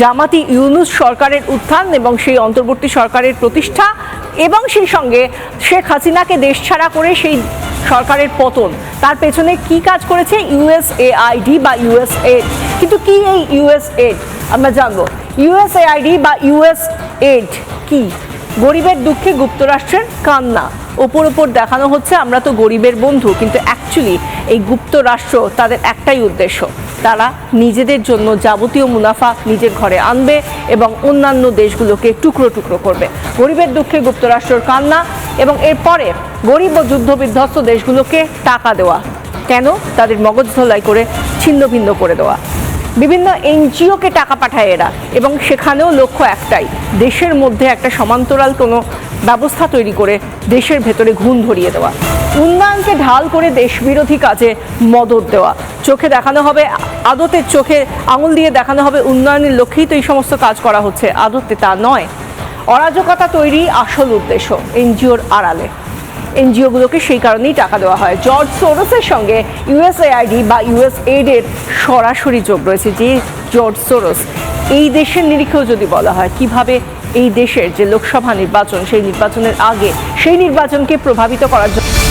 জামাতি ইউনুস সরকারের উত্থান এবং সেই অন্তর্বর্তী সরকারের প্রতিষ্ঠা এবং সেই সঙ্গে শেখ হাসিনাকে দেশ ছাড়া করে সেই সরকারের পতন। তার পেছনে কি কাজ করেছে ইউএসএআইডি বা ইউএসএড কিন্তু কি এই ইউএসএড আমরা জানব। ইউএসএআইডি বা ইউএস এড কি? গরিবের দুঃখে গুপ্তরাষ্ট্রের কান্না। ওপর ওপর দেখানো হচ্ছে, আমরা তো গরিবের বন্ধু, কিন্তু অ্যাকচুয়ালি এই গুপ্তরাষ্ট্র তাদের একটাই উদ্দেশ্য। তারা নিজেদের জন্য যাবতীয় মুনাফা নিজের ঘরে আনবে এবং অন্যান্য দেশগুলোকে টুকরো টুকরো করবে। গরিবের দুঃখে গুপ্তরাষ্ট্রের কান্না এবং এরপরে গরিব ও যুদ্ধ বিধ্বস্ত দেশগুলোকে টাকা দেওয়া, কেন? তাদের মগজ ধোলাই করে, ছিন্ন ভিন্ন করে দেওয়া। বিভিন্ন এনজিওকে টাকা পাঠায় এরা এবং সেখানেও লক্ষ্য একটাই, দেশের মধ্যে একটা সমান্তরাল কোনো ব্যবস্থা তৈরি করে দেশের ভেতরে ঘুণ ধরিয়ে দেওয়া। উন্নয়নকে ঢাল করে দেশবিরোধী কাজে মদত দেওয়া চোখে দেখানো হবে, আদতের চোখে আঙুল দিয়ে দেখানো হবে উন্নয়নের লক্ষ্যেই তো এই সমস্ত কাজ করা হচ্ছে। আদতে তা নয়। অরাজকতা তৈরি আসল উদ্দেশ্য এনজিওর আড়ালে। এনজিওগুলোকে সেই কারণেই টাকা দেওয়া হয়। জর্জ সোরসের সঙ্গে ইউএসএআইডি বা ইউএসএড সরাসরি যোগ রয়েছে যে জর্জ সোরস। এই দেশের নিরিখেও যদি বলা হয়, কীভাবে এই দেশের যে লোকসভা নির্বাচন, সেই নির্বাচনের আগে সেই নির্বাচনকে প্রভাবিত করার জন্য